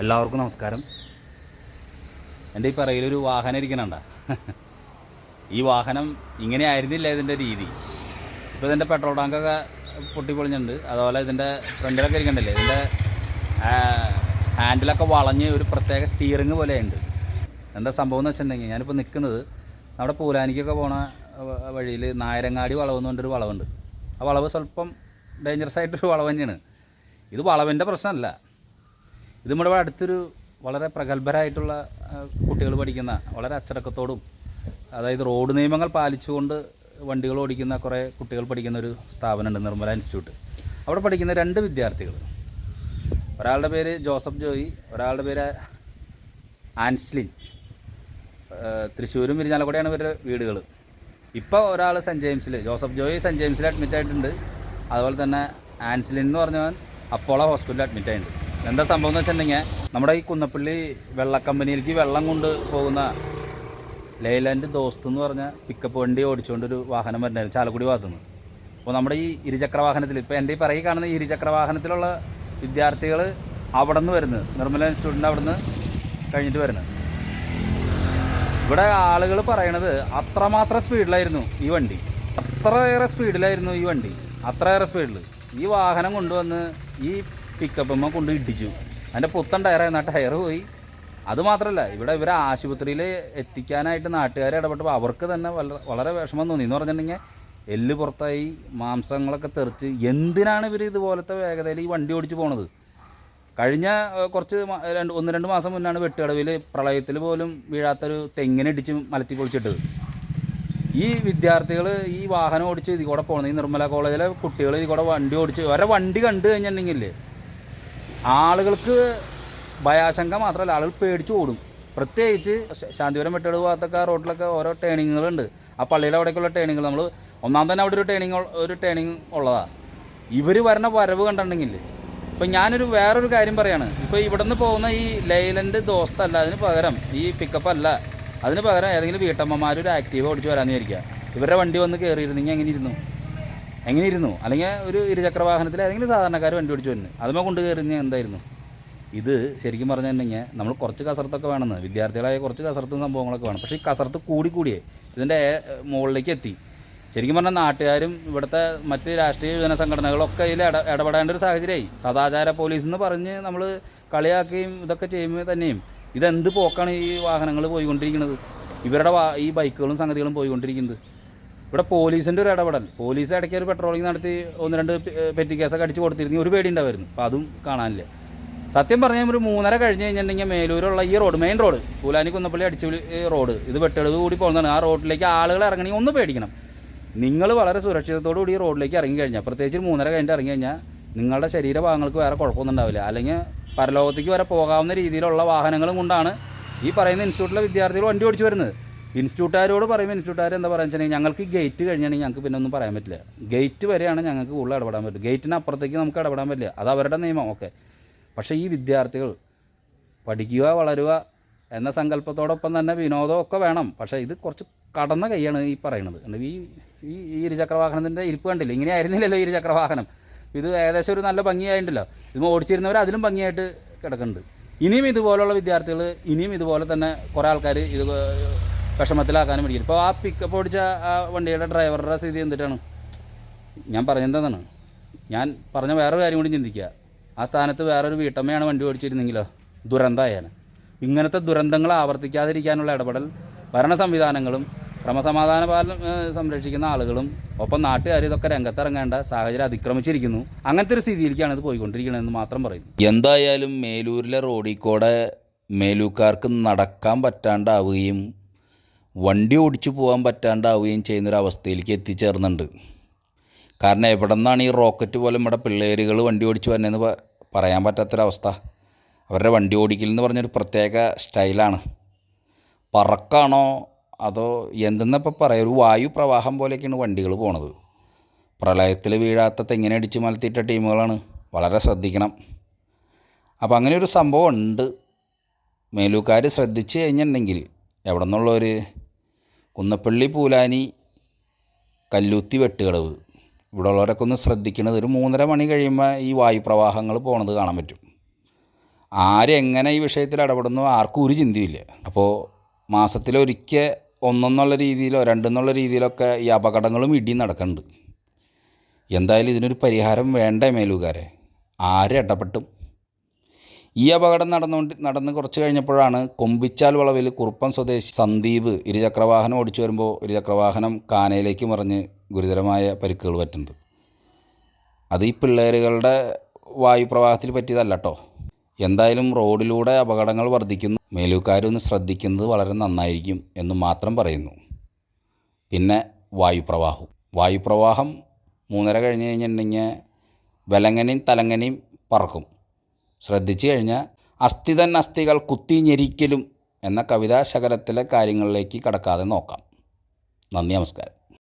എല്ലാവർക്കും നമസ്കാരം. എന്റെ ഈ പറയിലൊരു വാഹനം ഇരിക്കണണ്ട ഈ വാഹനം ഇങ്ങനെ ആയിരുന്നില്ല ഇതിന്റെ രീതി. ഇപ്പോൾ ഇതിന്റെ പെട്രോൾ ടാങ്കൊക്കെ പൊട്ടിപ്പൊളിഞ്ഞിട്ടുണ്ട്. അതുപോലെ ഇതിന്റെ ഫ്രണ്ടിലൊക്കെ ഇരിക്കണ്ടല്ലേ ഇതിന്റെ ഹാൻഡിലൊക്കെ വളഞ്ഞ് ഒരു പ്രത്യേക സ്റ്റിയറിങ് പോലെയുണ്ട്. എന്താ സംഭവം എന്ന് വെച്ചിട്ടുണ്ടെങ്കിൽ ഞാനിപ്പോൾ നിൽക്കുന്നത് നമ്മുടെ പൂലാനിക്കൊക്കെ പോണ വഴിയിൽ നായരങ്ങാടി വളവ് എന്ന് പറഞ്ഞൊരു വളവുണ്ട്. ആ വളവ് സ്വല്പം ഡേഞ്ചറസ് ആയിട്ടൊരു വളവ് തന്നെയാണ്. ഇത് വളവിന്റെ പ്രശ്നമല്ല. ഇത് നമ്മുടെ അടുത്തൊരു വളരെ പ്രഗത്ഭരായിട്ടുള്ള കുട്ടികൾ പഠിക്കുന്ന വളരെ അച്ചടക്കത്തോടും അതായത് റോഡ് നിയമങ്ങൾ പാലിച്ചുകൊണ്ട് വണ്ടികൾ ഓടിക്കുന്ന കുറേ കുട്ടികൾ പഠിക്കുന്ന ഒരു സ്ഥാപനമുണ്ട് നിർമ്മല ഇൻസ്റ്റിറ്റ്യൂട്ട്. അവിടെ പഠിക്കുന്ന രണ്ട് വിദ്യാർത്ഥികൾ. ഒരാളുടെ പേര് ജോസഫ് ജോയി ഒരാളുടെ പേര് ആൻസ്ലിൻ. തൃശ്ശൂരും ഇരിഞ്ഞാലക്കുടയാണ് ഇവരുടെ വീടുകൾ. ഇപ്പോൾ ഒരാൾ സെന്റ് ജെയിംസിൽ ജോസഫ് ജോയി സെന്റ് ജെയിംസിൽ അഡ്മിറ്റ് ആയിട്ടുണ്ട്. അതുപോലെ തന്നെ ആൻസ്ലിൻ എന്ന് പറഞ്ഞവൻ അപ്പോളോ ഹോസ്പിറ്റലിൽ അഡ്മിറ്റ് ആയിട്ടുണ്ട്. എന്താ സംഭവം എന്ന് വെച്ചിട്ടുണ്ടെങ്കിൽ നമ്മുടെ ഈ കുന്നപ്പള്ളി വെള്ളക്കമ്പനിയിലേക്ക് വെള്ളം കൊണ്ട് പോകുന്ന ലേലാൻഡ് ദോസ്ത് എന്ന് പറഞ്ഞ പിക്കപ്പ് വണ്ടി ഓടിച്ചുകൊണ്ടൊരു വാഹനം വരുന്നതായിരുന്നു ചാലക്കുടി ഭാഗത്തുനിന്ന്. അപ്പോൾ നമ്മുടെ ഈ ഇരുചക്ര വാഹനത്തിൽ ഇപ്പോൾ എന്റെ ഈ പറയുക കാണുന്ന ഈ ഇരുചക്ര വാഹനത്തിലുള്ള വിദ്യാർത്ഥികൾ അവിടെ നിന്ന് വരുന്നത് നിർമ്മല ഇൻസ്റ്റിറ്റ്യൂട്ടിന്റെ അവിടെ നിന്ന് കഴിഞ്ഞിട്ട് വരുന്നത്. ഇവിടെ ആളുകൾ പറയണത് അത്രമാത്രം സ്പീഡിലായിരുന്നു ഈ വണ്ടി. അത്രയേറെ സ്പീഡിലായിരുന്നു ഈ വണ്ടി. അത്രയേറെ സ്പീഡിൽ ഈ വാഹനം കൊണ്ടുവന്ന് ഈ പിക്കപ്പമ്മ കൊണ്ട് ഇടിച്ചു. അതിന്റെ പുത്തൻ ടയറായിരുന്നു ആ ടയർ പോയി. അതുമാത്രമല്ല ഇവിടെ ഇവരെ ആശുപത്രിയിൽ എത്തിക്കാനായിട്ട് നാട്ടുകാരെ ഇടപെട്ടപ്പോൾ അവർക്ക് തന്നെ വളരെ വളരെ വിഷമം തോന്നി. എന്ന് പറഞ്ഞിട്ടുണ്ടെങ്കിൽ എല്ല് പുറത്തായി മാംസങ്ങളൊക്കെ തെറിച്ച് എന്തിനാണ് ഇവർ ഇതുപോലത്തെ വേഗതയിൽ ഈ വണ്ടി ഓടിച്ച് പോണത്? കഴിഞ്ഞ കുറച്ച് രണ്ട് ഒന്ന് രണ്ട് മാസം മുന്നാണ് വെട്ടുകടവിൽ പ്രളയത്തിൽ പോലും വീഴാത്തൊരു തെങ്ങിനിടിച്ച് മലത്തി പൊളിച്ചിട്ടത്. ഈ വിദ്യാർത്ഥികൾ ഈ വാഹനം ഓടിച്ച് ഇതിൽ കൂടെ പോകുന്നത് ഈ നിർമ്മല കോളേജിലെ കുട്ടികൾ ഇതിൽ കൂടെ വണ്ടി ഓടിച്ച് അവരെ വണ്ടി കണ്ടു കഴിഞ്ഞിട്ടുണ്ടെങ്കിൽ ആളുകൾക്ക് ഭയാശങ്ക മാത്രമല്ല ആളുകൾ പേടിച്ച് ഓടും. പ്രത്യേകിച്ച് ശാന്തിപുരം വെട്ടേട് ഭാഗത്തൊക്കെ റോഡിലൊക്കെ ഓരോ ടേണിങ്ങുകളുണ്ട്. ആ പള്ളിയുടെ അവിടേക്കുള്ള ടേണിങ്ങൾ നമ്മൾ ഒന്നാം തന്നെ അവിടെ ഒരു ടേണിങ് ഒരു ടേണിങ് ഉള്ളതാണ് ഇവർ വരണ വരവ് കണ്ടിട്ടുണ്ടെങ്കിൽ ഇപ്പം ഞാനൊരു വേറൊരു കാര്യം പറയാണ്. ഇപ്പോൾ ഇവിടെ നിന്ന് പോകുന്ന ഈ ലൈലന്റെ ദോസ്തല്ല അതിന് പകരം ഈ പിക്കപ്പ് അല്ല അതിന് പകരം ഏതെങ്കിലും വീട്ടമ്മമാർ ഒരു ആക്റ്റീവ് ഓടിച്ച് വരാമെന്ന് വിചാരിക്കുക. ഇവരുടെ വണ്ടി വന്ന് കയറിയിരുന്നെങ്കിൽ എങ്ങനെ ഇരുന്നു? എങ്ങനെ ഇരുന്നു അല്ലെങ്കിൽ ഒരു ഇരുചക്ര വാഹനത്തിൽ ഏതെങ്കിലും സാധാരണക്കാർ വണ്ടി ഓടിച്ചു വരുന്നത്. അതുമ്പോൾ കൊണ്ട് കയറുന്ന എന്തായിരുന്നു? ഇത് ശരിക്കും പറഞ്ഞിട്ടുണ്ടെങ്കിൽ നമ്മൾ കുറച്ച് കസർത്തൊക്കെ വേണമെന്ന് വിദ്യാർത്ഥികളായ കുറച്ച് കസർത്തും സംഭവങ്ങളൊക്കെ വേണം. പക്ഷേ ഈ കസർത്ത് കൂടി കൂടിയേ ഇതിന്റെ മുകളിലേക്ക് എത്തി. ശരിക്കും പറഞ്ഞാൽ നാട്ടുകാരും ഇവിടുത്തെ മറ്റ് രാഷ്ട്രീയ യുവജന സംഘടനകളൊക്കെ ഇതിൽ ഇട ഇടപെടേണ്ട ഒരു സാഹചര്യമായി. സദാചാര പോലീസ് എന്ന് പറഞ്ഞ് നമ്മൾ കളിയാക്കുകയും ഇതൊക്കെ ചെയ്യുമ്പോൾ തന്നെയും. ഇതെന്ത് പോക്കാണ് ഈ വാഹനങ്ങൾ പോയിക്കൊണ്ടിരിക്കുന്നത്? ഇവരുടെ ഈ ബൈക്കുകളും സംഗതികളും പോയിക്കൊണ്ടിരിക്കുന്നത്? ഇവിടെ പോലീസിന്റെ ഒരു ഇടപെടൽ. പോലീസ് ഇടയ്ക്ക് ഒരു പെട്രോളിംഗ് നടത്തി ഒന്ന് രണ്ട് പെറ്റി കേസൊക്കെ അടിച്ച് കൊടുത്തിരുന്നെങ്കിൽ ഒരു പേടി ഉണ്ടായിരുന്നു അപ്പോൾ അതും കാണാനില്ല. സത്യം പറഞ്ഞാൽ ഒരു മൂന്നര കഴിഞ്ഞ് കഴിഞ്ഞിട്ടുണ്ടെങ്കിൽ മേലൂരുള്ള ഈ road main road Poolani Kunnappally അടിച്ച് റോഡ് ഇത് വെട്ടെടുത്ത് കൂടി പോകുന്നതാണ്. ആ റോഡിലേക്ക് ആളുകൾ ഇറങ്ങണമെങ്കിൽ ഒന്ന് പേടിക്കണം. നിങ്ങൾ വളരെ സുരക്ഷിതത്തോടു കൂടി ഈ റോഡിലേക്ക് ഇറങ്ങി കഴിഞ്ഞാൽ പ്രത്യേകിച്ച് മൂന്നര കഴിഞ്ഞിട്ട് ഇറങ്ങി കഴിഞ്ഞാൽ നിങ്ങളുടെ ശരീരഭാഗങ്ങൾക്ക് വേറെ കുഴപ്പമൊന്നും ഉണ്ടാവില്ല. അല്ലെങ്കിൽ പരലോകത്തേക്ക് വരെ പോകാവുന്ന രീതിയിലുള്ള വാഹനങ്ങളും കൊണ്ടാണ് ഈ പറയുന്ന ഇൻസ്റ്റിറ്റ്യൂട്ടിലെ വിദ്യാർത്ഥികൾ വണ്ടി ഓടിച്ചു വരുന്നത്. ഇൻസ്റ്റിറ്റ്യൂട്ടുകാരോട് പറയുമ്പോൾ ഇൻസ്റ്റിറ്റ്യൂട്ടുകാർ എന്താ പറയുക വെച്ചിട്ടുണ്ടെങ്കിൽ ഞങ്ങൾക്ക് ഗേറ്റ് കഴിഞ്ഞാണെങ്കിൽ ഞങ്ങൾക്ക് പിന്നെ ഒന്നും പറയാൻ പറ്റില്ല. ഗേറ്റ് വരെയാണ് ഞങ്ങൾക്ക് കൂടുതൽ ഇടപെടാൻ പറ്റും ഗേറ്റിന് അപ്പുറത്തേക്ക് നമുക്ക് ഇടപെടാൻ പറ്റില്ല. അത് അവരുടെ നിയമം ഓക്കെ. പക്ഷേ ഈ വിദ്യാർത്ഥികൾ പഠിക്കുക വളരുക എന്ന സങ്കല്പത്തോടൊപ്പം തന്നെ വിനോദമൊക്കെ വേണം. പക്ഷേ ഇത് കുറച്ച് കടന്ന കൈയാണ് ഈ പറയുന്നത് കണ്ടോ? ഈ ഈ ഈ ഇരുചക്രവാഹനത്തിന്റെ ഇരിപ്പ് കണ്ടില്ല? ഇങ്ങനെ ആയിരുന്നില്ലല്ലോ ഇരുചക്രവാഹനം. ഇരുചക്ര ഇത് ഏകദേശം ഒരു നല്ല ഭംഗിയായിട്ടില്ല ഇത് ഓടിച്ചിരുന്നവർ അതിലും ഭംഗിയായിട്ട് കിടക്കുന്നുണ്ട്. ഇനിയും ഇതുപോലുള്ള വിദ്യാർത്ഥികൾ ഇനിയും ഇതുപോലെ തന്നെ കുറേ ആൾക്കാർ ഇത് വിഷമത്തിലാക്കാനും പിടിക്കും ഇപ്പോൾ ആ പിക്കപ്പ് ഓടിച്ച ആ വണ്ടിയുടെ ഡ്രൈവറുടെ സ്ഥിതി എന്തിട്ടാണ്? ഞാൻ പറഞ്ഞെന്താണ് ഞാൻ പറഞ്ഞ വേറൊരു കാര്യം കൂടി ചിന്തിക്കുക. ആ സ്ഥാനത്ത് വേറൊരു വീട്ടമ്മയാണ് വണ്ടി ഓടിച്ചിരുന്നെങ്കിലോ? ദുരന്തമായാണ് ഇങ്ങനത്തെ ദുരന്തങ്ങൾ ആവർത്തിക്കാതിരിക്കാനുള്ള ഇടപെടൽ ഭരണ സംവിധാനങ്ങളും ക്രമസമാധാന പാലനം സംരക്ഷിക്കുന്ന ആളുകളും ഒപ്പം നാട്ടുകാർ ഇതൊക്കെ രംഗത്തിറങ്ങേണ്ട സാഹചര്യം അതിക്രമിച്ചിരിക്കുന്നു. അങ്ങനത്തെ ഒരു സ്ഥിതിയിലേക്കാണ് ഇത് പോയിക്കൊണ്ടിരിക്കണമെന്ന് മാത്രം പറയുന്നു. എന്തായാലും മേലൂരിലെ റോഡിൽ കൂടെ മേലൂക്കാർക്ക് നടക്കാൻ പറ്റാണ്ടാവുകയും വണ്ടി ഓടിച്ചു പോകാൻ പറ്റാണ്ടാവുകയും ചെയ്യുന്നൊരവസ്ഥയിലേക്ക് എത്തിച്ചേർന്നുണ്ട് കാരണം എവിടെ നിന്നാണ് ഈ റോക്കറ്റ് പോലെ നമ്മുടെ പിള്ളേരുകൾ വണ്ടി ഓടിച്ച് വരുന്നതെന്ന് പറയാൻ പറ്റാത്തൊരവസ്ഥ. അവരുടെ വണ്ടി ഓടിക്കൽ എന്ന് പറഞ്ഞൊരു പ്രത്യേക സ്റ്റൈലാണ്. പറക്കാണോ അതോ എന്തെന്നപ്പോൾ പറയാം ഒരു വായു പ്രവാഹം പോലെയൊക്കെയാണ് വണ്ടികൾ പോണത്. പ്രളയത്തിൽ വീഴാത്ത തെങ്ങിനെ അടിച്ച് മലത്തിയിട്ട ടീമുകളാണ്. വളരെ ശ്രദ്ധിക്കണം. അപ്പോൾ അങ്ങനെ ഒരു സംഭവം ഉണ്ട്. മേലൂക്കാർ ശ്രദ്ധിച്ച് കഴിഞ്ഞിട്ടുണ്ടെങ്കിൽ എവിടെ നിന്നുള്ളവർ കുന്നപ്പള്ളി പൂലാനി കല്ലുത്തി വെട്ടുകടവ്. ഇവിടെ ഉള്ളവരൊക്കെ ഒന്ന് ശ്രദ്ധിക്കണത് ഒരു മൂന്നര മണി കഴിയുമ്പോൾ ഈ വായുപ്രവാഹങ്ങൾ പോണത് കാണാൻ പറ്റും. ആരെങ്ങനെ ഈ വിഷയത്തിൽ ഇടപെടുന്നു ആർക്കും ഒരു ചിന്തയില്ല അപ്പോൾ മാസത്തിലൊരിക്കൽ ഒന്നെന്നുള്ള രീതിയിലോ രണ്ടെന്നുള്ള രീതിയിലൊക്കെ ഈ അപകടങ്ങളും ഇടി നടക്കുന്നുണ്ട്. എന്തായാലും ഇതിനൊരു പരിഹാരം വേണ്ട മേലുകാരെ. ആരും ഇടപെട്ടും? ഈ അപകടം നടന്നുകൊണ്ട് നടന്ന് കുറച്ച് കഴിഞ്ഞപ്പോഴാണ് കൊമ്പിച്ചാൽ വളവിൽ കുറുപ്പം സ്വദേശി സന്ദീപ് ഇരുചക്രവാഹനം ഓടിച്ചു വരുമ്പോൾ ഇരുചക്രവാഹനം കാനയിലേക്ക് മറിഞ്ഞ് ഗുരുതരമായ പരിക്കുകൾ പറ്റുന്നത്. അത് ഈ പിള്ളേരുകളുടെ വായുപ്രവാഹത്തിൽ പറ്റിയതല്ല കേട്ടോ എന്തായാലും റോഡിലൂടെ അപകടങ്ങൾ വർദ്ധിക്കുന്നു. മേലൂക്കാരൊന്ന് ശ്രദ്ധിക്കുന്നത് വളരെ നന്നായിരിക്കും എന്ന് മാത്രം പറയുന്നു. പിന്നെ വായുപ്രവാഹം വായുപ്രവാഹം മൂന്നര കഴിഞ്ഞ് കഴിഞ്ഞിട്ടുണ്ടെങ്കിൽ വിലങ്ങനെയും തലങ്ങനെയും പറക്കും. ശ്രദ്ധിച്ചു കഴിഞ്ഞാൽ അസ്ഥിതൻ അസ്ഥികൾ കുത്തി ഞെരിക്കലും എന്ന കവിതാശകലത്തിലെ കാര്യങ്ങളിലേക്ക് കടക്കാതെ നോക്കാം. നന്ദി നമസ്കാരം.